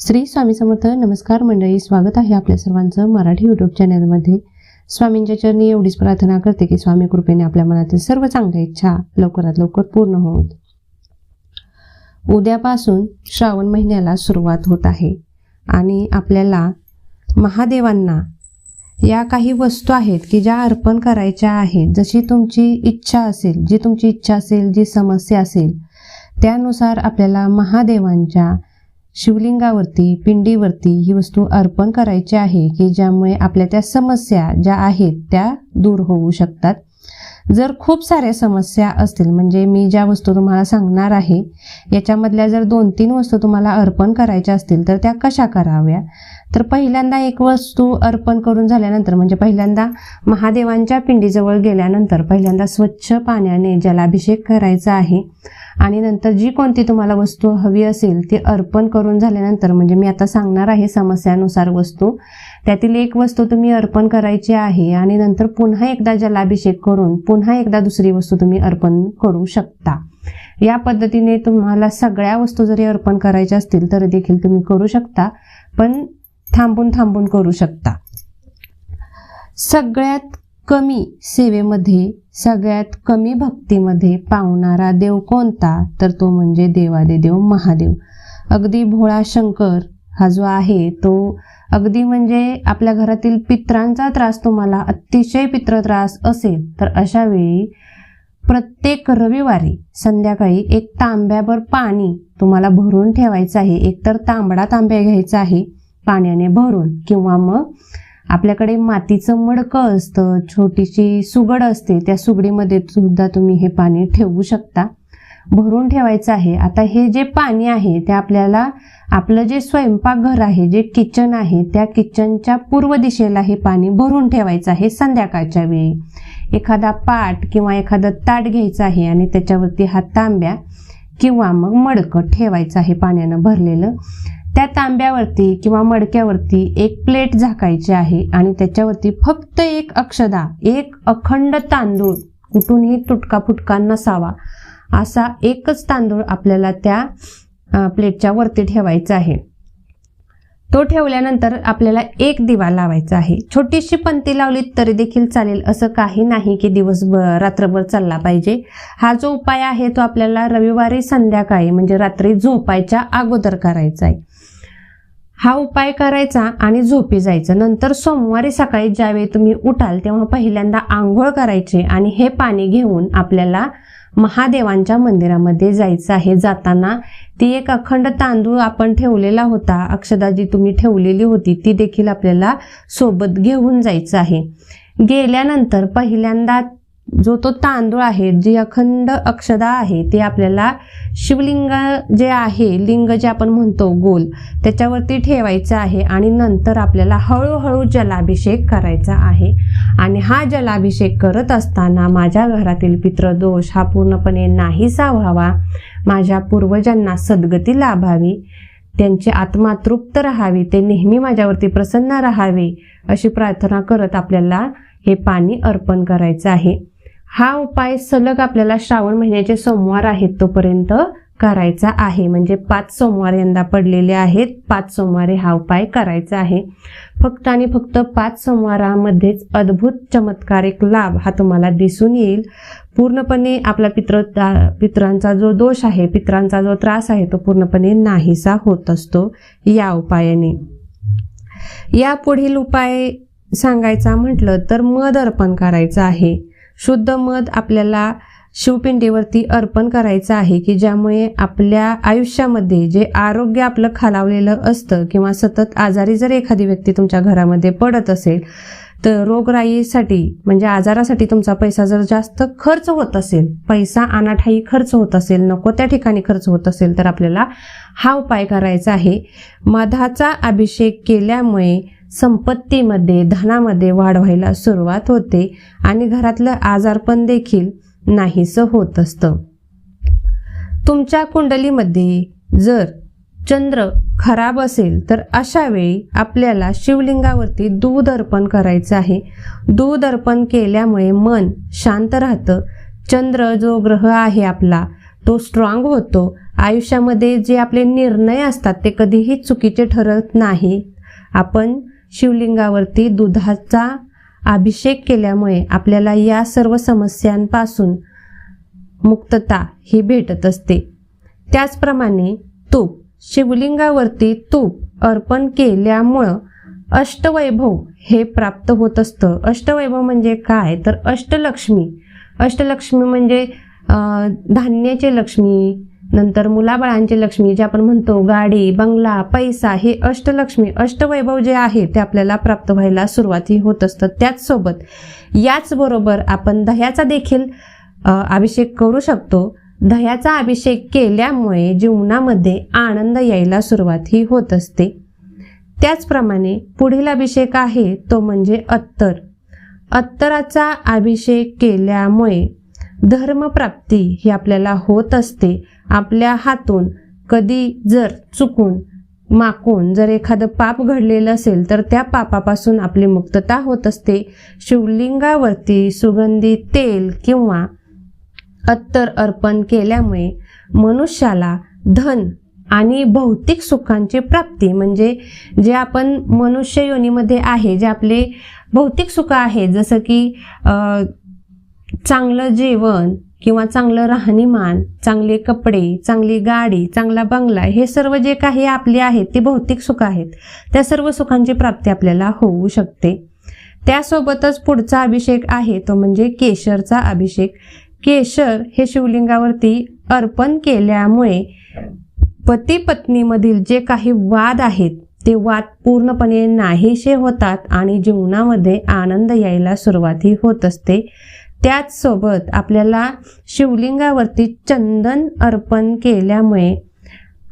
श्री स्वामी समर्थ नमस्कार मंडळी स्वागत आहे आपल्या सर्वांचं मराठी यूट्यूब चॅनलमध्ये स्वामींच्या चरणी एवढीच प्रार्थना करते की स्वामी कृपेने आपल्या मनातील सर्व चांगल्या इच्छा लवकरात लवकर पूर्ण होत उद्यापासून श्रावण महिन्याला सुरुवात होत आहे आणि आपल्याला महादेवांना या काही वस्तू आहेत की ज्या अर्पण करायच्या आहेत. जशी तुमची इच्छा असेल जी तुमची इच्छा असेल जी समस्या असेल त्यानुसार आपल्याला महादेवांच्या शिवलिंगावरती पिंडीवरती ही वस्तू अर्पण करायची आहे की ज्यामुळे आपल्या त्या समस्या ज्या आहेत त्या दूर होऊ शकतात. जर खूप साऱ्या समस्या असतील म्हणजे मी ज्या वस्तू तुम्हाला सांगणार आहे याच्यामधल्या जर दोन तीन वस्तू तुम्हाला अर्पण करायच्या असतील तर त्या कशा कराव्या? तर पहिल्यांदा एक वस्तू अर्पण करून झाल्यानंतर म्हणजे पहिल्यांदा महादेवांच्या पिंडीजवळ गेल्यानंतर पहिल्यांदा स्वच्छ पाण्याने जलाभिषेक करायचा आहे आणि नंतर जी कोणती तुम्हाला वस्तू हवी असेल ती अर्पण करून झाल्यानंतर म्हणजे मी आता सांगणार आहे समस्यानुसार वस्तू त्यातील एक वस्तू तुम्ही अर्पण करायची आहे आणि नंतर पुन्हा एकदा जलाभिषेक करून पुन्हा एकदा दुसरी वस्तू तुम्ही अर्पण करू शकता. या पद्धतीने तुम्हाला सगळ्या वस्तू जरी अर्पण करायच्या असतील तर देखील तुम्ही करू शकता पण थांबून थांबून करू शकता. सगळ्यात कमी सेवेमध्ये सगळ्यात कमी भक्तीमध्ये पावणारा देव कोणता? तर तो म्हणजे देवादेदेव महादेव. अगदी भोळा शंकर हा जो आहे तो अगदी म्हणजे आपल्या घरातील पित्रांचा त्रास तुम्हाला अतिशय पित्र त्रास असेल तर अशा वेळी प्रत्येक रविवारी संध्याकाळी एक तांब्याभर पाणी तुम्हाला भरून ठेवायचं आहे. एकतर तांबडा तांब्या घ्यायचा आहे पाण्याने भरून किंवा मग आपल्याकडे मातीचं मडकं असतं छोटीशी सुगड असते त्या सुगडीमध्ये सुद्धा तुम्ही हे पाणी ठेवू शकता. भरून ठेवायचं आहे. आता हे जे पाणी आहे ते आपल्याला आपलं जे स्वयंपाकघर आहे जे किचन आहे त्या किचनच्या पूर्व दिशेला हे पाणी भरून ठेवायचं आहे संध्याकाळच्या वेळी. एखादा पाट किंवा एखादं ताट घ्यायचं आहे आणि त्याच्यावरती हा तांब्या किंवा मग मडकं ठेवायचं आहे पाण्यानं भरलेलं. त्या तांब्यावरती किंवा मडक्यावरती एक प्लेट झाकायची आहे आणि त्याच्यावरती फक्त एक अक्षदा एक अखंड तांदूळ कुठूनही तुटका फुटका नसावा असा एकच तांदूळ आपल्याला त्या प्लेटच्या वरती ठेवायचा आहे. तो ठेवल्यानंतर आपल्याला एक दिवा लावायचा आहे. छोटीशी पंती लावली तरी देखील चालेल असं काही नाही की दिवसभर रात्रभर चालला पाहिजे. हा जो उपाय आहे तो आपल्याला रविवारी संध्याकाळी म्हणजे रात्री झोपायच्या अगोदर करायचा आहे. हा उपाय करायचा आणि झोपी जायचं. नंतर सोमवारी सकाळी ज्यावेळी तुम्ही उठाल तेव्हा पहिल्यांदा आंघोळ करायची आणि हे पाणी घेऊन आपल्याला महादेवांच्या मंदिरामध्ये जायचं आहे. जाताना ती एक अखंड तांदूळ आपण ठेवलेला होता अक्षदा जी तुम्ही ठेवलेली होती ती देखील आपल्याला सोबत घेऊन जायचं आहे. गेल्यानंतर पहिल्यांदा जो तो तांदूळ आहे जी अखंड अक्षदा आहे ते आपल्याला शिवलिंग जे आहे लिंग जे आपण म्हणतो गोल त्याच्यावरती ठेवायचं आहे आणि नंतर आपल्याला हळूहळू जलाभिषेक करायचा आहे. आणि हा जलाभिषेक करत असताना माझ्या घरातील पितृदोष हा पूर्णपणे नाहीसा व्हावा. माझ्या पूर्वजांना सद्गती लाभावी. त्यांची आत्मा तृप्त राहावी. ते नेहमी माझ्यावरती प्रसन्न राहावे अशी प्रार्थना करत आपल्याला हे पाणी अर्पण करायचं आहे. हा उपाय सलग आपल्याला श्रावण महिन्याचे सोमवार आहेत तोपर्यंत करायचा आहे. म्हणजे पाच सोमवार यंदा पडलेले आहेत. पाच सोमवारी हा उपाय करायचा आहे. फक्त आणि फक्त पाच सोमवारामध्येच अद्भुत चमत्कारिक लाभ हा तुम्हाला दिसून येईल. पूर्णपणे आपला पित्र पित्रांचा जो दोष आहे पित्रांचा जो त्रास आहे तो पूर्णपणे नाहीसा होत असतो या उपायाने. या पुढील उपाय सांगायचा म्हटलं तर मध अर्पण करायचं आहे. शुद्ध मध आपल्याला शिवपिंडीवरती अर्पण करायचं आहे की ज्यामुळे आपल्या आयुष्यामध्ये जे आरोग्य आपलं खालावलेलं असतं किंवा सतत आजारी जर एखादी व्यक्ती तुमच्या घरामध्ये पडत असेल तर रोगराईसाठी म्हणजे आजारासाठी तुमचा पैसा जर जास्त खर्च होत असेल पैसा अनाठाई खर्च होत असेल नको त्या ठिकाणी खर्च होत असेल तर आपल्याला हा उपाय करायचा आहे. मधाचा अभिषेक केल्यामुळे संपत्तीमध्ये धनामध्ये वाढ व्हायला सुरुवात होते आणि घरातलं आजारपण देखील नाहीसं होत असतं. तुमच्या कुंडलीमध्ये जर चंद्र खराब असेल तर अशा वेळी आपल्याला शिवलिंगावरती दूध अर्पण करायचं आहे. दूध अर्पण केल्यामुळे मन शांत राहतं. चंद्र जो ग्रह आहे आपला तो स्ट्रॉंग होतो. आयुष्यामध्ये जे आपले निर्णय असतात ते कधीही चुकीचे ठरत नाही. आपण शिवलिंगावरती दुधाचा अभिषेक केल्यामुळे आपल्याला या सर्व समस्यांपासून मुक्तता ही भेटत असते. त्याचप्रमाणे तूप. शिवलिंगावरती तूप अर्पण केल्यामुळं अष्टवैभव हे प्राप्त होत असतं. अष्टवैभव म्हणजे काय? तर अष्टलक्ष्मी. अष्टलक्ष्मी म्हणजे धान्याचे लक्ष्मी नंतर मुलाबाळांची लक्ष्मी जे आपण म्हणतो गाडी बंगला पैसा हे अष्टलक्ष्मी अष्टवैभव जे आहे ते आपल्याला प्राप्त व्हायला सुरुवाती होत असतं. त्याचसोबत याचबरोबर आपण दह्याचा देखील अभिषेक करू शकतो. दह्याचा अभिषेक केल्यामुळे जीवनामध्ये आनंद यायला सुरुवात ही होत असते. त्याचप्रमाणे पुढील अभिषेक आहे तो म्हणजे अत्तर. अत्तराचा अभिषेक केल्यामुळे धर्मप्राप्ती ही आपल्याला होत असते. आपल्या हातून कधी जर चुकून माकून जर एखादं पाप घडलेलं असेल तर त्या पापापासून आपली मुक्तता होत असते. शिवलिंगावरती सुगंधी तेल किंवा अत्तर अर्पण केल्यामुळे मनुष्याला धन आणि भौतिक सुखांची प्राप्ती म्हणजे जे आपण मनुष्य योनीमध्ये आहे जे आपले भौतिक सुख आहे जसं की चांगलं जेवण किंवा चांगलं राहणीमान चांगले कपडे चांगली गाडी चांगला बंगला हे सर्व जे काही आपले आहेत ते भौतिक सुख आहेत. त्या सर्व सुखांची प्राप्ती आपल्याला होऊ शकते. त्यासोबतच पुढचा अभिषेक आहे तो म्हणजे केशरचा अभिषेक. केशर हे शिवलिंगावरती अर्पण केल्यामुळे पती पत्नीमधील जे काही वाद आहेत ते वाद पूर्णपणे नाहीसे होतात आणि जीवनामध्ये आनंद यायला सुरुवाती होत असते. त्याचसोबत आपल्याला शिवलिंगावरती चंदन अर्पण केल्यामुळे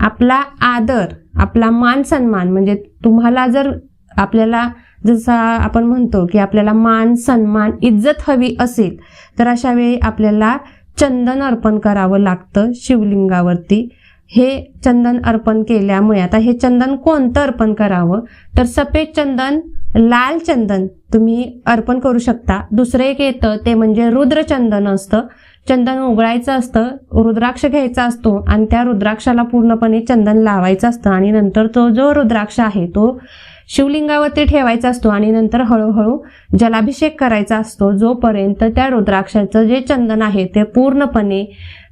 आपला आदर आपला मान सन्मान म्हणजे तुम्हाला जर आपल्याला जसा आपण म्हणतो की आपल्याला मान सन्मान इज्जत हवी असेल तर अशा वेळी आपल्याला चंदन अर्पण करावं लागतं शिवलिंगावरती. हे चंदन अर्पण केल्यामुळे आता हे चंदन कोणतं अर्पण करावं? तर सफेद चंदन लाल चंदन तुम्ही अर्पण करू शकता. दुसरं एक येतं ते म्हणजे रुद्रचंदन असतं. चंदन उघडायचं असतं रुद्राक्ष घ्यायचा असतो आणि त्या रुद्राक्षाला पूर्णपणे चंदन लावायचं असतं. आणि नंतर तो जो रुद्राक्ष आहे तो शिवलिंगावरती ठेवायचा असतो आणि नंतर हळूहळू जलाभिषेक करायचा असतो. जोपर्यंत त्या रुद्राक्षाचं जे चंदन आहे ते पूर्णपणे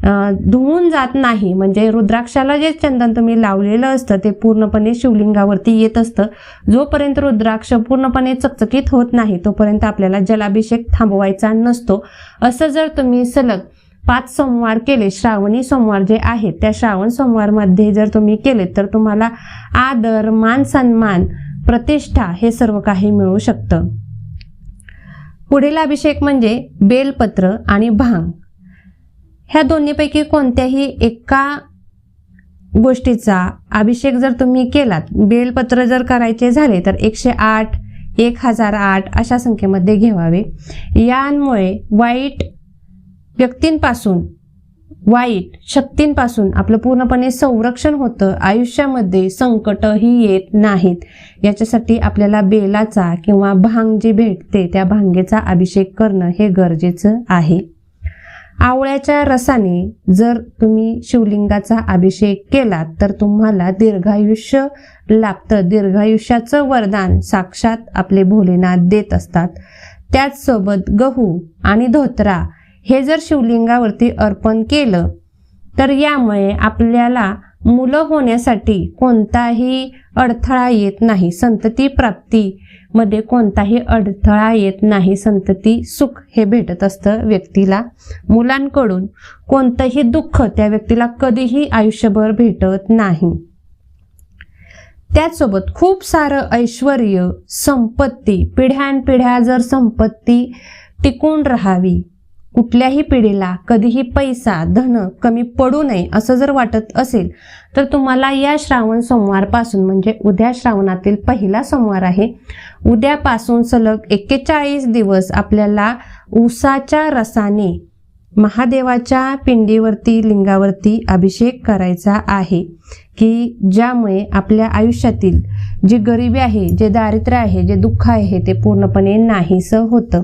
धुवून जात नाही म्हणजे रुद्राक्षाला जे चंदन तुम्ही लावलेलं असतं ते पूर्णपणे शिवलिंगावरती येत असतं. जोपर्यंत रुद्राक्ष पूर्णपणे चकचकीत होत नाही तोपर्यंत आपल्याला जलाभिषेक थांबवायचा नसतो. असं जर तुम्ही सलग पाच सोमवार केले श्रावणी सोमवार जे आहेत त्या श्रावण सोमवारमध्ये जर तुम्ही केले तर तुम्हाला आदर मान सन्मान प्रतिष्ठा हे सर्व काही मिळू शकतं. पुढील अभिषेक म्हणजे बेलपत्र आणि भांग. ह्या दोन्हीपैकी कोणत्याही एका गोष्टीचा अभिषेक जर तुम्ही केलात बेलपत्र जर करायचे झाले तर एकशे आठ एक हजार आठ अशा संख्येमध्ये घेवावे यांमुळे वाईट व्यक्तींपासून वाईट शक्तींपासून आपलं पूर्णपणे संरक्षण होतं. आयुष्यामध्ये संकटही येत नाहीत. याच्यासाठी आपल्याला बेलाचा किंवा भांग जी भेटते त्या भांगेचा अभिषेक करणं हे गरजेचं आहे. आवळ्याच्या रसाने जर तुम्ही शिवलिंगाचा अभिषेक केलात तर तुम्हाला दीर्घायुष्य लाभतं. दीर्घायुष्याचं वरदान साक्षात आपले भोलेनाथ देत असतात. त्याचसोबत गहू आणि धोत्रा हे जर शिवलिंगावरती अर्पण केलं तर यामुळे आपल्याला मुलं होण्यासाठी कोणताही अडथळा येत नाही. संतती प्राप्तीमध्ये कोणताही अडथळा येत नाही. संतती सुख हे भेटत असतं व्यक्तीला. मुलांकडून कोणतंही दुःख त्या व्यक्तीला कधीही आयुष्यभर भेटत नाही. त्याचसोबत खूप सारं ऐश्वर संपत्ती पिढ्यानपिढ्या जर संपत्ती टिकून राहावी कुठल्याही पिढीला कधीही पैसा धन कमी पडू नये असं जर वाटत असेल तर तुम्हाला या श्रावण सोमवारपासून म्हणजे उद्या श्रावणातील पहिला सोमवार आहे. उद्यापासून सलग एक्केचाळीस दिवस आपल्याला ऊसाच्या रसाने महादेवाच्या पिंडीवरती लिंगावरती अभिषेक करायचा आहे की ज्यामुळे आपल्या आयुष्यातील जी गरिबी आहे जे दारिद्र्य आहे जे दुःख आहे ते पूर्णपणे नाहीसं होतं.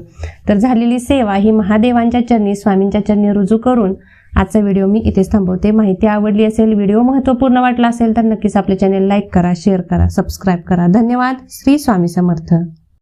तर झालेली सेवा ही महादेवांच्या चरणी स्वामींच्या चरणी रुजू करून आजचा व्हिडिओ मी इथेच थांबवते. माहिती आवडली असेल व्हिडिओ महत्त्वपूर्ण वाटला असेल तर नक्कीच आपले चॅनेल लाईक करा शेअर करा सबस्क्राईब करा. धन्यवाद. श्री स्वामी समर्थ.